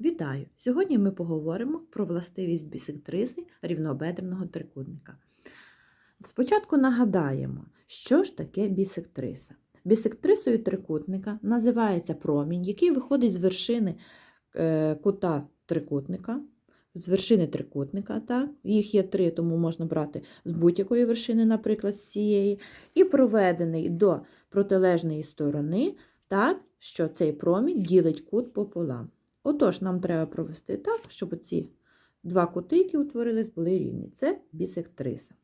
Вітаю! Сьогодні ми поговоримо про властивість бісектриси рівнобедреного трикутника. Спочатку нагадаємо, що ж таке бісектриса. Бісектрисою трикутника називається промінь, який виходить з вершини е, кута трикутника, з вершини трикутника. Так? Їх є три, тому можна брати з будь-якої вершини, наприклад, з цієї, і проведений до протилежної сторони, так, що цей промінь ділить кут пополам. Отож, нам треба провести так, щоб ці два кути, які утворились, були рівні. Це бісектриса.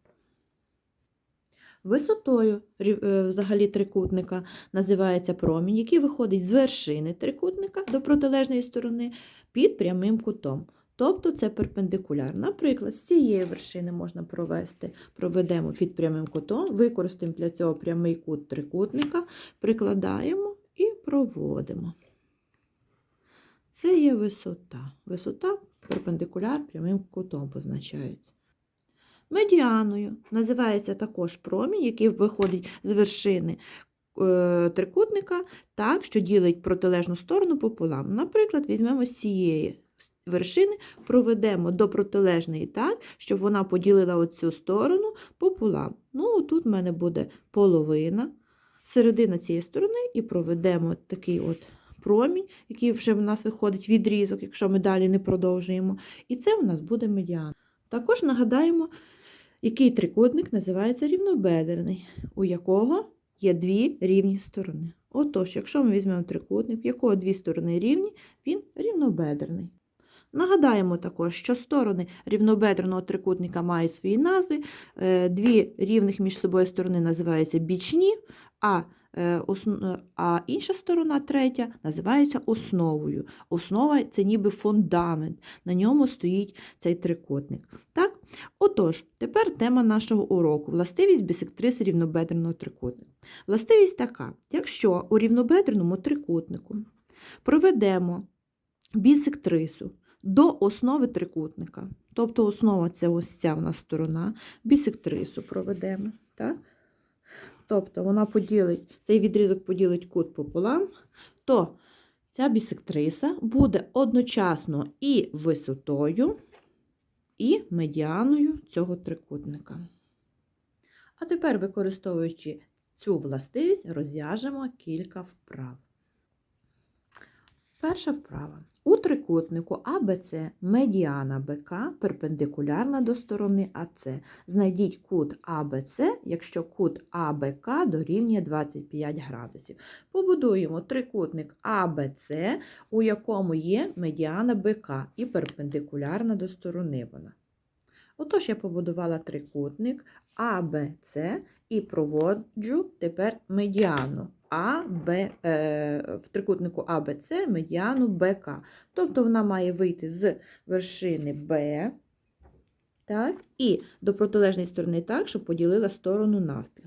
Висотою е, взагалі трикутника називається промінь, який виходить з вершини трикутника до протилежної сторони під прямим кутом. Тобто це перпендикуляр. Наприклад, з цієї вершини можна провести, проведемо під прямим кутом, використаємо для цього прямий кут трикутника, прикладаємо і проводимо. Це є висота. Висота перпендикуляр прямим кутом позначається. Медіаною називається також промінь, який виходить з вершини е, трикутника, так, що ділить протилежну сторону пополам. Наприклад, візьмемо з цієї вершини, проведемо до протилежної так, щоб вона поділила оцю сторону пополам. Ну, тут в мене буде половина, середина цієї сторони, і проведемо такий от промінь, який вже в нас виходить відрізок, якщо ми далі не продовжуємо. І це у нас буде медіана. Також нагадаємо, який трикутник називається рівнобедрений, у якого є дві рівні сторони. Отож, якщо ми візьмемо трикутник, в якого дві сторони рівні, він рівнобедрений. Нагадаємо також, що сторони рівнобедреного трикутника мають свої назви. Е, дві рівних між собою сторони називаються бічні, а а інша сторона, третя, називається основою. Основа це ніби фундамент, на ньому стоїть цей трикутник. Так? Отож, тепер тема нашого уроку властивість бісектриси рівнобедреного трикутника. Властивість така: якщо у рівнобедреному трикутнику проведемо бісектрису до основи трикутника, тобто основа це ось ця в нас сторона, бісектрису проведемо. так? Тобто вона поділить, цей відрізок поділить кут пополам, то ця бісектриса буде одночасно і висотою, і медіаною цього трикутника. А тепер, використовуючи цю властивість, розв'яжемо кілька вправ. Перша вправа. У трикутнику АБЦ медіана БК перпендикулярна до сторони АЦ. Знайдіть кут АБЦ, якщо кут АБК дорівнює 25 градусів. Побудуємо трикутник АБЦ, у якому є медіана БК і перпендикулярна до сторони вона. Отож, я побудувала трикутник АБЦ і проводжу тепер медіану. А, Б, е, в трикутнику АБЦ медіану БК. Тобто вона має вийти з вершини Б так, і до протилежної сторони так, щоб поділила сторону навпіл.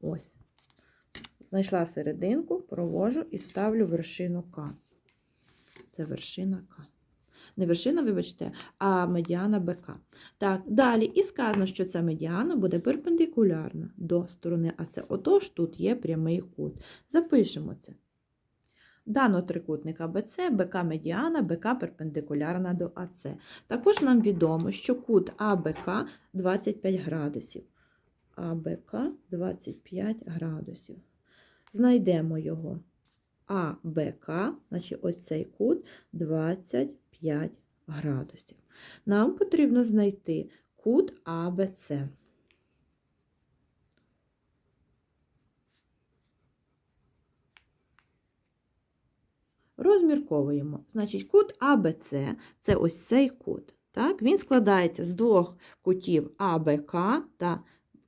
Ось. Знайшла серединку, провожу і ставлю вершину К. Це вершина К не вершина, вибачте, а медіана БК. Так, далі і сказано, що ця медіана буде перпендикулярна до сторони АЦ. Отож, тут є прямий кут. Запишемо це. Дано трикутника БЦ, БК медіана, БК перпендикулярна до АЦ. Також нам відомо, що кут АБК 25 градусів. АБК 25 градусів. Знайдемо його. АБК, значить ось цей кут 25 5 градусів. Нам потрібно знайти кут АБЦ. Розмірковуємо. Значить, кут АБЦ це ось цей кут. Так? Він складається з двох кутів АБК та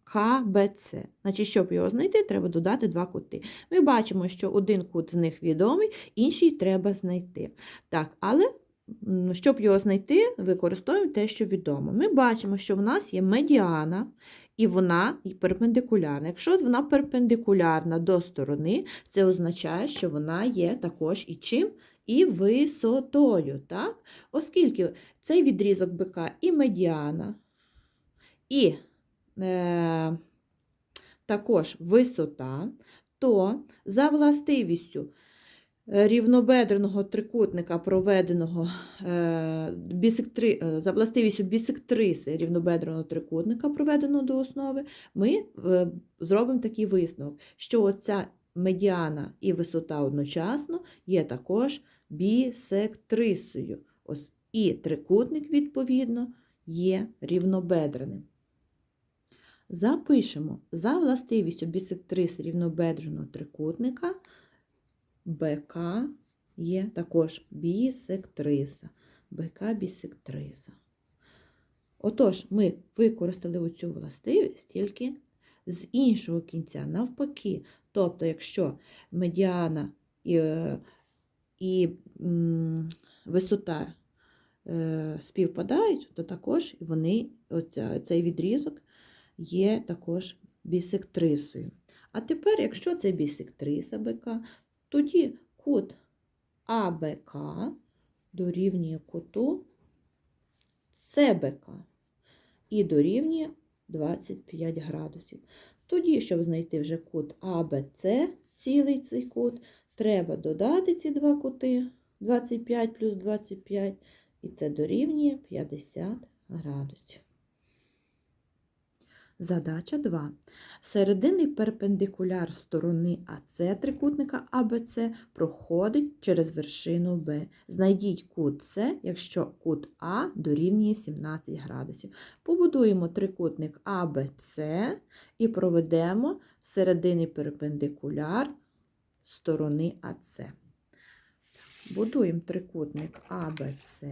КБЦ. Значить, щоб його знайти, треба додати два кути. Ми бачимо, що один кут з них відомий, інший треба знайти. Так, Але щоб його знайти, використовуємо те, що відомо. Ми бачимо, що в нас є медіана, і вона перпендикулярна. Якщо вона перпендикулярна до сторони, це означає, що вона є також і чим? І висотою. так? Оскільки цей відрізок БК і медіана, і е, також висота, то за властивістю рівнобедреного трикутника, проведеного е, бісектри, е, за властивістю бісектриси рівнобедреного трикутника, проведеного до основи, ми е, зробимо такий висновок, що оця медіана і висота одночасно є також бісектрисою. Ось, і трикутник, відповідно, є рівнобедреним. Запишемо за властивістю бісектриси рівнобедреного трикутника БК є також бісектриса. БК бісектриса. Отож, ми використали оцю властивість тільки з іншого кінця, навпаки. Тобто, якщо медіана і, е, і висота е, співпадають, то також вони, оця, цей відрізок є також бісектрисою. А тепер, якщо це бісектриса БК, тоді кут АБК дорівнює куту СБК і дорівнює 25 градусів. Тоді, щоб знайти вже кут АБЦ, цілий цей кут, треба додати ці два кути 25 плюс 25, і це дорівнює 50 градусів. Задача 2. Серединний перпендикуляр сторони АЦ трикутника АБЦ проходить через вершину Б. Знайдіть кут С, якщо кут А дорівнює 17 градусів. Побудуємо трикутник АБЦ і проведемо серединний перпендикуляр сторони АЦ. Будуємо трикутник АБЦ.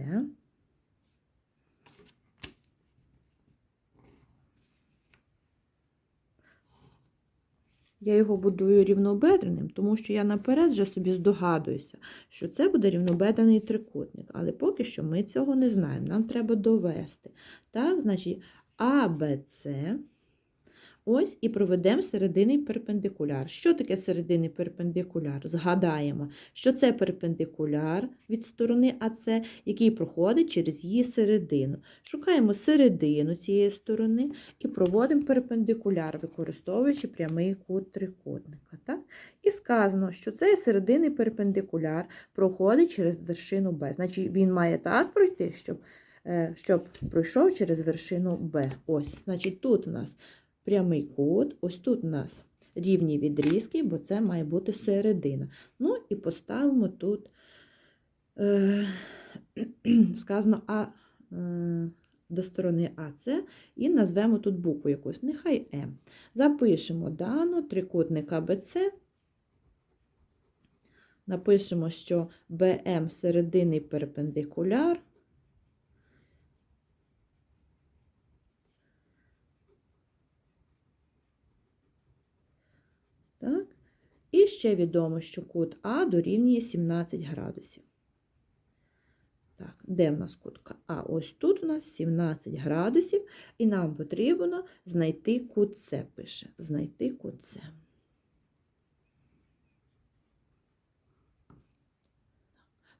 Я його будую рівнобедреним, тому що я наперед вже собі здогадуюся, що це буде рівнобедрений трикутник. Але поки що ми цього не знаємо. Нам треба довести. Так, значить, АБЦ. Ось і проведемо серединний перпендикуляр. Що таке серединний перпендикуляр? Згадаємо, що це перпендикуляр від сторони АЦ, який проходить через її середину. Шукаємо середину цієї сторони і проводимо перпендикуляр, використовуючи прямий кут трикутника. Так? І сказано, що цей серединний перпендикуляр проходить через вершину Б. Значить, він має так пройти, щоб, е, щоб пройшов через вершину Б. Ось, значить, тут у нас прямий кут, ось тут у нас рівні відрізки, бо це має бути середина. Ну і поставимо тут, е, сказано, а е, до сторони АЦ і назвемо тут букву якусь, нехай М. Запишемо дану трикутник АБЦ. Напишемо, що БМ серединний перпендикуляр. Так? І ще відомо, що кут А дорівнює 17 градусів. Так, де в нас кут А? Ось тут у нас 17 градусів, і нам потрібно знайти кут С, пише. Знайти кут С.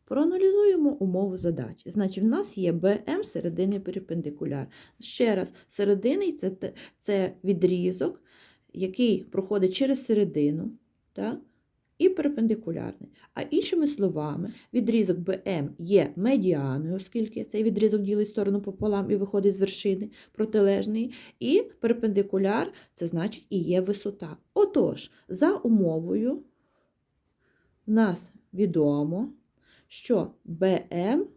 Проаналізуємо умову задачі. Значить, в нас є БМ серединний перпендикуляр. Ще раз, серединний це, це відрізок, який проходить через середину, так? І перпендикулярний. А іншими словами, відрізок БМ є медіаною, оскільки цей відрізок ділить сторону пополам і виходить з вершини протилежної, і перпендикуляр це значить і є висота. Отож, за умовою в нас відомо, що БМ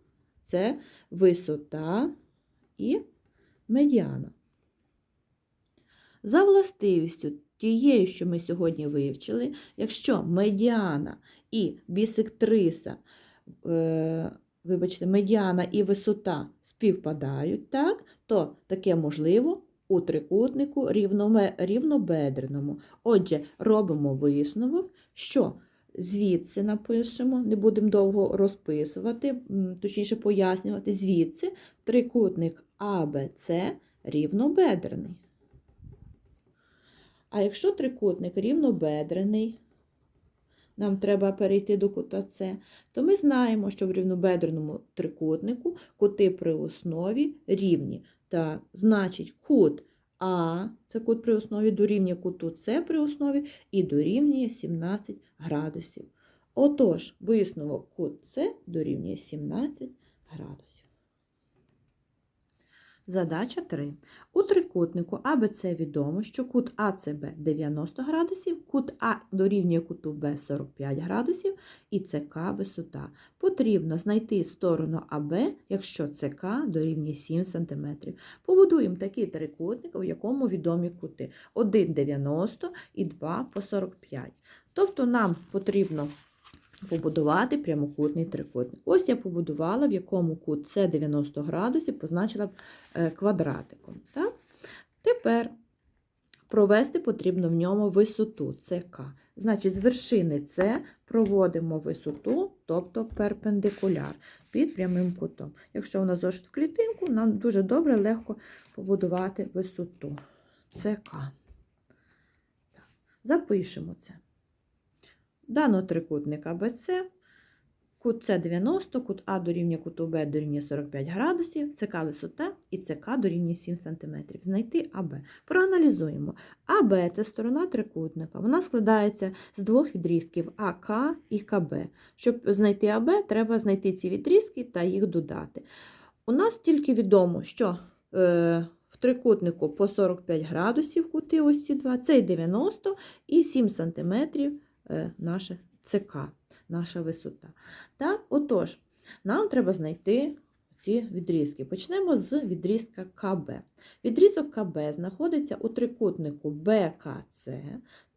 це висота і медіана. За властивістю тією, що ми сьогодні вивчили, якщо медіана і бісектриса, е, вибачте, медіана і висота співпадають, так, то таке можливо у трикутнику рівнобедреному. Отже, робимо висновок, що звідси напишемо, не будемо довго розписувати, точніше пояснювати, звідси трикутник АБЦ рівнобедрений. А якщо трикутник рівнобедрений, нам треба перейти до кута С, то ми знаємо, що в рівнобедреному трикутнику кути при основі рівні. Так, значить, кут А, це кут при основі, дорівнює куту С при основі і дорівнює 17 градусів. Отож, висновок кут С дорівнює 17 градусів. Задача 3. У трикутнику АБЦ відомо, що кут АЦБ 90 градусів, кут А дорівнює куту Б 45 градусів і ЦК висота. Потрібно знайти сторону АБ, якщо ЦК дорівнює 7 см. Побудуємо такий трикутник, у якому відомі кути 1 90 і 2 по 45. Тобто нам потрібно побудувати прямокутний трикутник. Ось я побудувала, в якому кут С 90 градусів позначила е, квадратиком. Так? Тепер провести потрібно в ньому висоту СК. Значить, з вершини С проводимо висоту, тобто перпендикуляр під прямим кутом. Якщо у нас зошит в клітинку, нам дуже добре, легко побудувати висоту СК. Так. Запишемо це. Даного трикутника БЦ, кут С 90, кут А дорівнює куту Б дорівнює 45 градусів, ЦК висота і ЦК дорівнює 7 см. Знайти АБ. Проаналізуємо. АБ це сторона трикутника. Вона складається з двох відрізків АК і КБ. Щоб знайти АБ, треба знайти ці відрізки та їх додати. У нас тільки відомо, що е, в трикутнику по 45 градусів кути ось ці два, це 90 і 7 см е, наше ЦК, наша висота. Так, отож, нам треба знайти ці відрізки. Почнемо з відрізка КБ. Відрізок КБ знаходиться у трикутнику БКЦ.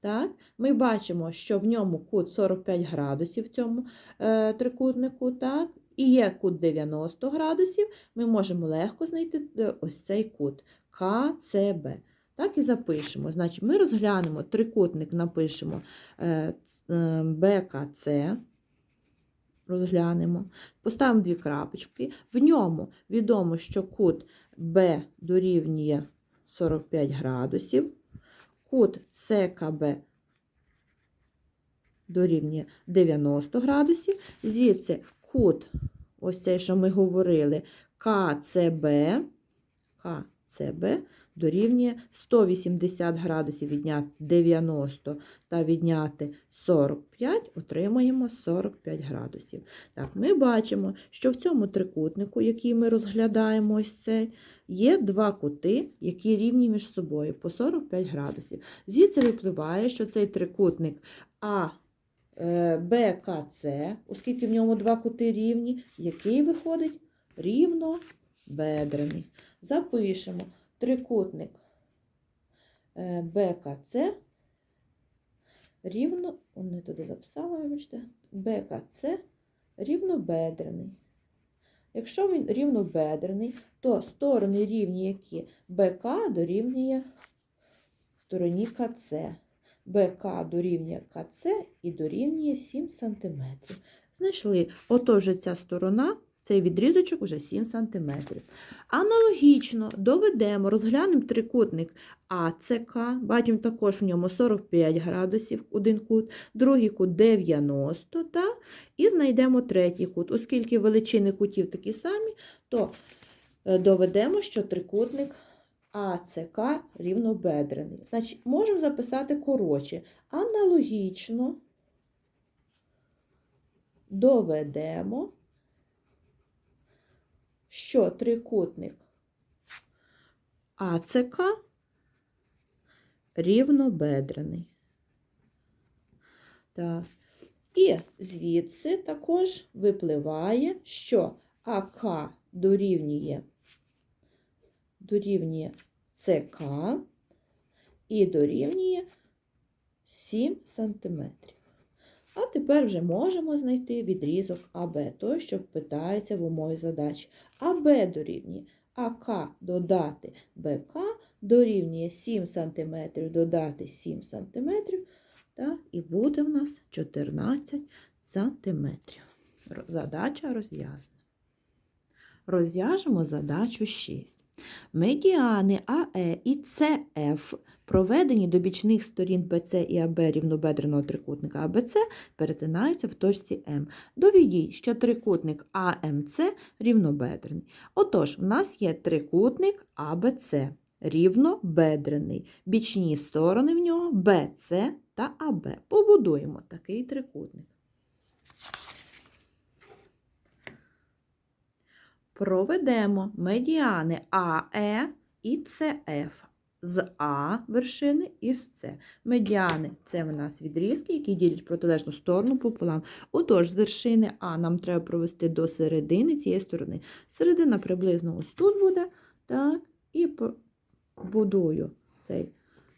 Так, Ми бачимо, що в ньому кут 45 градусів в цьому е, трикутнику. так, І є кут 90 градусів. Ми можемо легко знайти е, ось цей кут КЦБ. Так і запишемо. Значить, ми розглянемо трикутник, напишемо е, е, БКЦ, розглянемо, поставимо дві крапочки. В ньому відомо, що кут Б дорівнює 45 градусів, кут СКБ дорівнює 90 градусів, звідси кут, ось цей, що ми говорили, КЦБ, КЦБ дорівнює 180 градусів відняти 90 та відняти 45, отримаємо 45 градусів. Так, Ми бачимо, що в цьому трикутнику, який ми розглядаємо, ось цей, є два кути, які рівні між собою по 45 градусів. Звідси випливає, що цей трикутник А е, БКЦ, оскільки в ньому два кути рівні, який виходить рівнобедрений. Запишемо трикутник е, БКЦ рівно, о, не туди записала, вибачте, БКЦ рівнобедрений. Якщо він рівнобедрений, то сторони рівні, які БК дорівнює стороні КЦ. БК дорівнює КЦ і дорівнює 7 см. Знайшли, отож ця сторона цей відрізочок уже 7 см. Аналогічно доведемо, розглянемо трикутник АЦК, бачимо також в ньому 45 градусів один кут, другий кут 90, та, і знайдемо третій кут. Оскільки величини кутів такі самі, то е, доведемо, що трикутник АЦК рівнобедрений. Значить, можемо записати коротше. Аналогічно доведемо що трикутник АЦК рівнобедрений. Так. І звідси також випливає, що АК дорівнює, дорівнює ЦК і дорівнює 7 сантиметрів. А тепер вже можемо знайти відрізок АБ, той, що питається в умові задачі. АБ дорівнює АК додати БК дорівнює 7 см додати 7 см, так, і буде в нас 14 см. Задача розв'язана. Розв'яжемо задачу 6. Медіани АЕ і СФ, проведені до бічних сторін BC і AB рівнобедреного трикутника ABC перетинаються в точці М. Довідіть, що трикутник АМЦ рівнобедрений. Отож, в нас є трикутник ABC. Рівнобедрений. Бічні сторони в нього BC та AB. Побудуємо такий трикутник. Проведемо медіани АЕ і ЦФ з А вершини і з С. Медіани це в нас відрізки, які ділять протилежну сторону пополам. Отож, з вершини А нам треба провести до середини цієї сторони. Середина приблизно ось тут буде. Так, і будую цей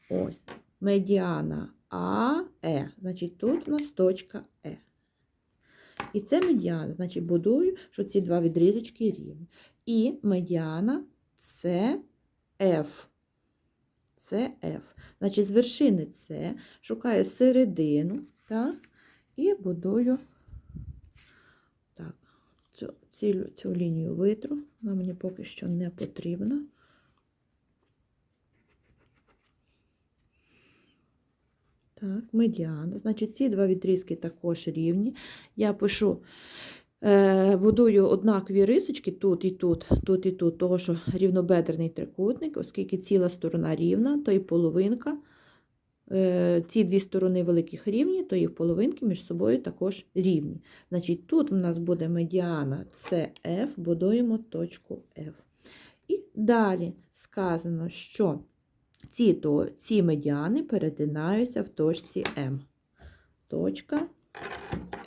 ось медіана АЕ. Значить, тут у нас точка Е. І це медіана. Значить, будую, що ці два відрізочки рівні. І медіана це F. Це F. Значить, з вершини С шукаю середину, так, і будую так, цю, цю, цю лінію витру. Вона мені поки що не потрібна. Так, медіана. Значить, ці два відрізки також рівні. Я пишу, будую однакові рисочки тут і тут, тут і тут, того, що рівнобедрений трикутник, оскільки ціла сторона рівна, то і половинка. Е, ці дві сторони великих рівні, то їх половинки між собою також рівні. Значить, тут в нас буде медіана CF, будуємо точку F. І далі сказано, що ці, то, ці медіани перетинаються в точці М. Точка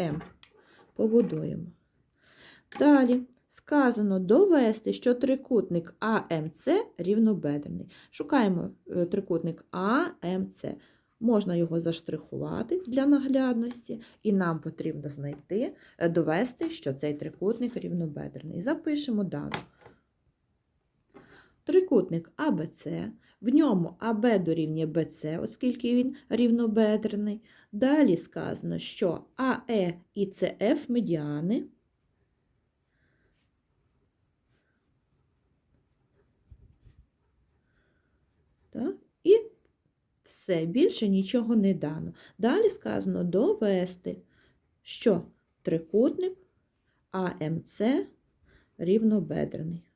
М. Побудуємо. Далі сказано довести, що трикутник АМЦ рівнобедрений. Шукаємо е, трикутник АМЦ. Можна його заштрихувати для наглядності, і нам потрібно знайти, е, довести, що цей трикутник рівнобедрений. Запишемо дану. Трикутник АБЦ, в ньому АБ дорівнює БЦ, оскільки він рівнобедрений. Далі сказано, що АЕ і ЦФ медіани. Так? І все, більше нічого не дано. Далі сказано довести, що трикутник АМЦ рівнобедрений.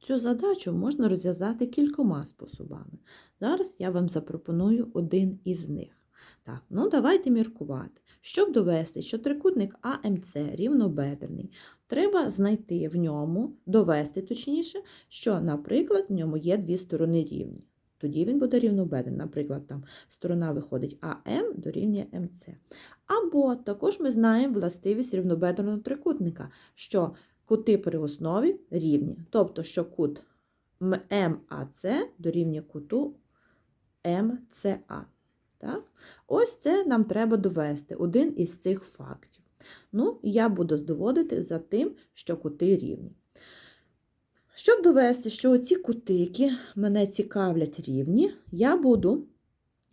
Цю задачу можна розв'язати кількома способами. Зараз я вам запропоную один із них. Так, ну давайте міркувати. Щоб довести, що трикутник АМЦ рівнобедрений, треба знайти в ньому, довести точніше, що, наприклад, в ньому є дві сторони рівні. Тоді він буде рівнобедрений. Наприклад, там сторона виходить АМ дорівнює МЦ. Або також ми знаємо властивість рівнобедреного трикутника, що кути при основі рівні. Тобто, що кут МАЦ дорівнює куту МЦА. Так? Ось це нам треба довести, один із цих фактів. Ну, я буду доводити за тим, що кути рівні. Щоб довести, що ці кути, які мене цікавлять рівні, я буду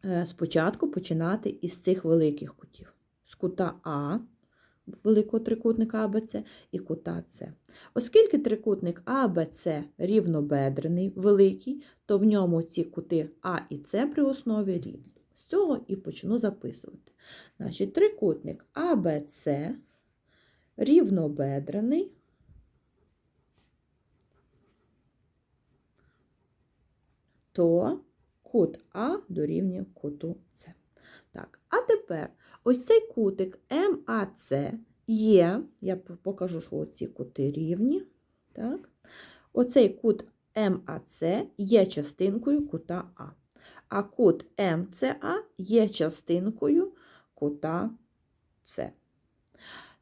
е, спочатку починати із цих великих кутів. З кута А, великого трикутника АБЦ, і кута С. Оскільки трикутник АБЦ рівнобедрений, великий, то в ньому ці кути А і С при основі рівні. З цього і почну записувати. Значить, трикутник АБЦ рівнобедрений, то кут А дорівнює куту С. Так, а тепер ось цей кутик МАЦ є, я покажу, що ці кути рівні. Так? Оцей кут МАЦ є частинкою кута А. А кут МЦА є частинкою кута С.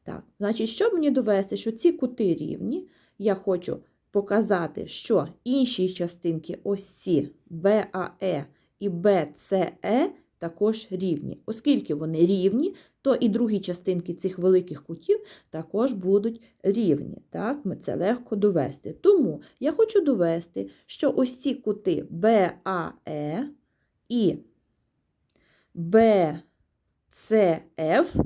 Так, значить, щоб мені довести, що ці кути рівні, я хочу показати, що інші частинки ось ці БАЕ і БЦЕ також рівні. Оскільки вони рівні, то і другі частинки цих великих кутів також будуть рівні. Так, Це легко довести. Тому я хочу довести, що ось ці кути БАЕ і БЦФ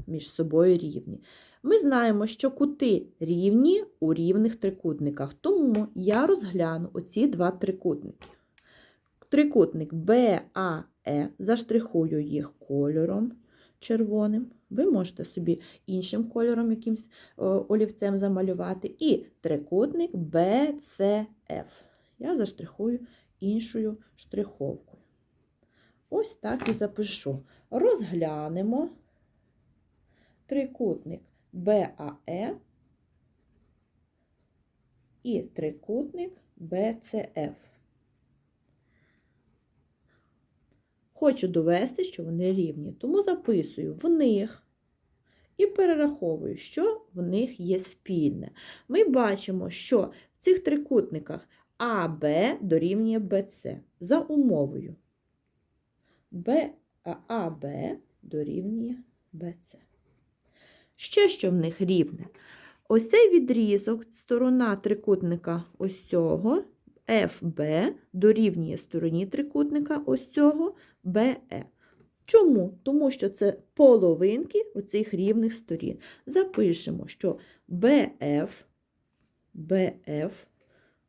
між собою рівні. Ми знаємо, що кути рівні у рівних трикутниках, тому я розгляну оці два трикутники. Трикутник БАЕ, заштрихую їх кольором червоним. Ви можете собі іншим кольором, якимсь олівцем замалювати. І трикутник BCF. Я заштрихую іншою штриховкою. Ось так і запишу. Розглянемо трикутник БАЕ і трикутник БЦФ. Хочу довести, що вони рівні, тому записую в них і перераховую, що в них є спільне. Ми бачимо, що в цих трикутниках АБ дорівнює БЦ за умовою. АБ дорівнює БЦ. Ще що в них рівне? Ось цей відрізок, сторона трикутника ось цього, FB дорівнює стороні трикутника ось цього BE. Чому? Тому що це половинки оцих рівних сторін. Запишемо, що BF, BF,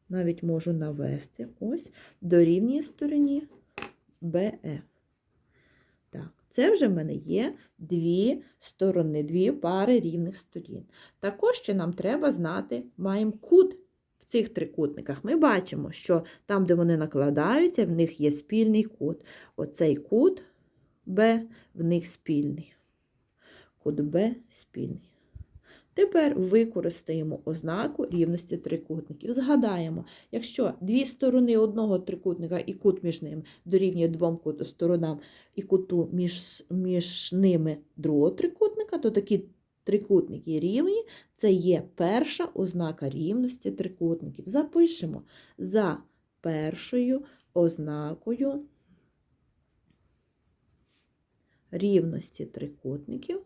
навіть можу навести, ось, дорівнює стороні BE. Так, це вже в мене є дві сторони, дві пари рівних сторін. Також ще нам треба знати, маємо кут цих трикутниках. Ми бачимо, що там, де вони накладаються, в них є спільний кут. Оцей кут Б в них спільний. Кут Б спільний. Тепер використаємо ознаку рівності трикутників. Згадаємо, якщо дві сторони одного трикутника і кут між ними дорівнює двом сторонам і куту між, між ними другого трикутника, то такі трикутники рівні це є перша ознака рівності трикутників. Запишемо за першою ознакою рівності трикутників.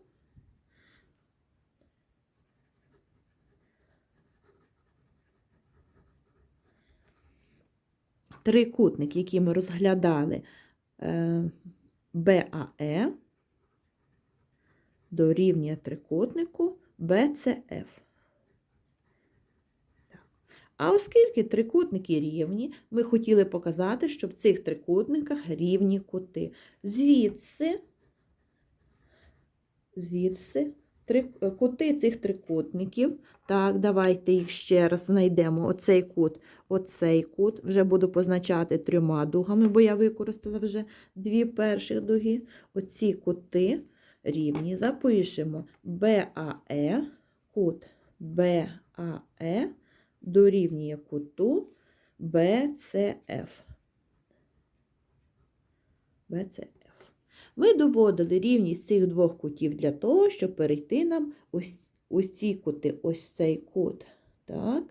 Трикутник, який ми розглядали БАЕ, дорівнює трикутнику BCF. А оскільки трикутники рівні, ми хотіли показати, що в цих трикутниках рівні кути. Звідси, звідси три, кути цих трикутників. Так, давайте їх ще раз знайдемо. Оцей кут, оцей кут. Вже буду позначати трьома дугами, бо я використала вже дві перших дуги. Оці кути рівні. Запишемо БАЕ, кут БАЕ дорівнює куту BCF. BCF. Ми доводили рівність цих двох кутів для того, щоб перейти нам ось, ось ці кути, ось цей кут. Так.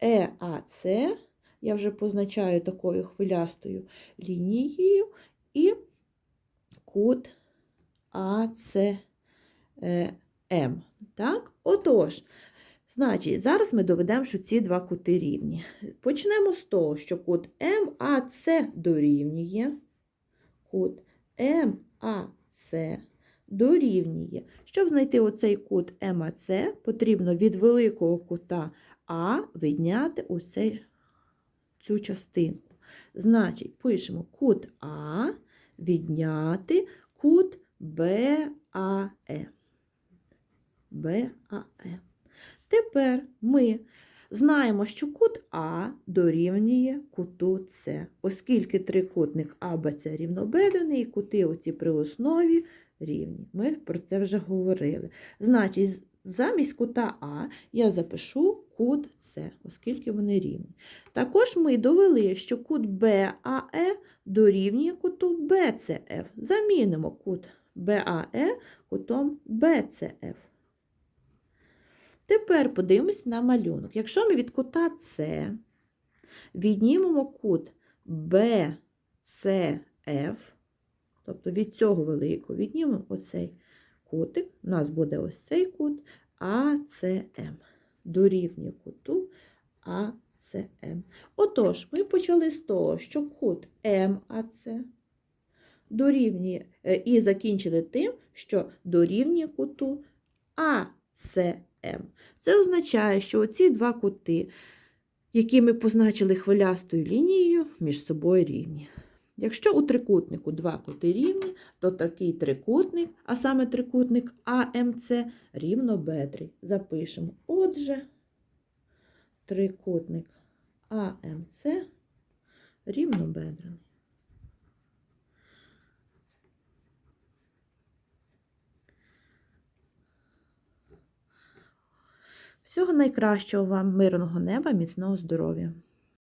ЕАЦ, я вже позначаю такою хвилястою лінією, і кут АЦМ. Так? Отож, Значить, зараз ми доведемо, що ці два кути рівні. Почнемо з того, що кут МАЦ дорівнює кут МАЦ дорівнює. Щоб знайти оцей кут МАЦ, потрібно від великого кута А відняти оцей, цю частинку. Значить, пишемо кут А відняти кут БАЕ. БАЕ. Тепер ми знаємо, що кут А дорівнює куту С, оскільки трикутник АБЦ рівнобедрений і кути оці при основі рівні. Ми про це вже говорили. Значить, замість кута А я запишу кут С, оскільки вони рівні. Також ми довели, що кут БАЕ дорівнює куту БЦФ. Замінимо кут БАЕ кутом БЦФ. Тепер подивимось на малюнок. Якщо ми від кута С віднімемо кут BCF, тобто від цього великого віднімемо оцей кутик, у нас буде ось цей кут АЦМ. Дорівнює куту АЦМ. Отож, ми почали з того, що кут МАЦ дорівнює і закінчили тим, що дорівнює куту АЦМ. Це означає, що оці два кути, які ми позначили хвилястою лінією, між собою рівні. Якщо у трикутнику два кути рівні, то такий трикутник, а саме трикутник АМЦ рівнобедрий. Запишемо. Отже, трикутник АМЦ рівнобедрений. Всього найкращого вам, мирного неба, міцного здоров'я!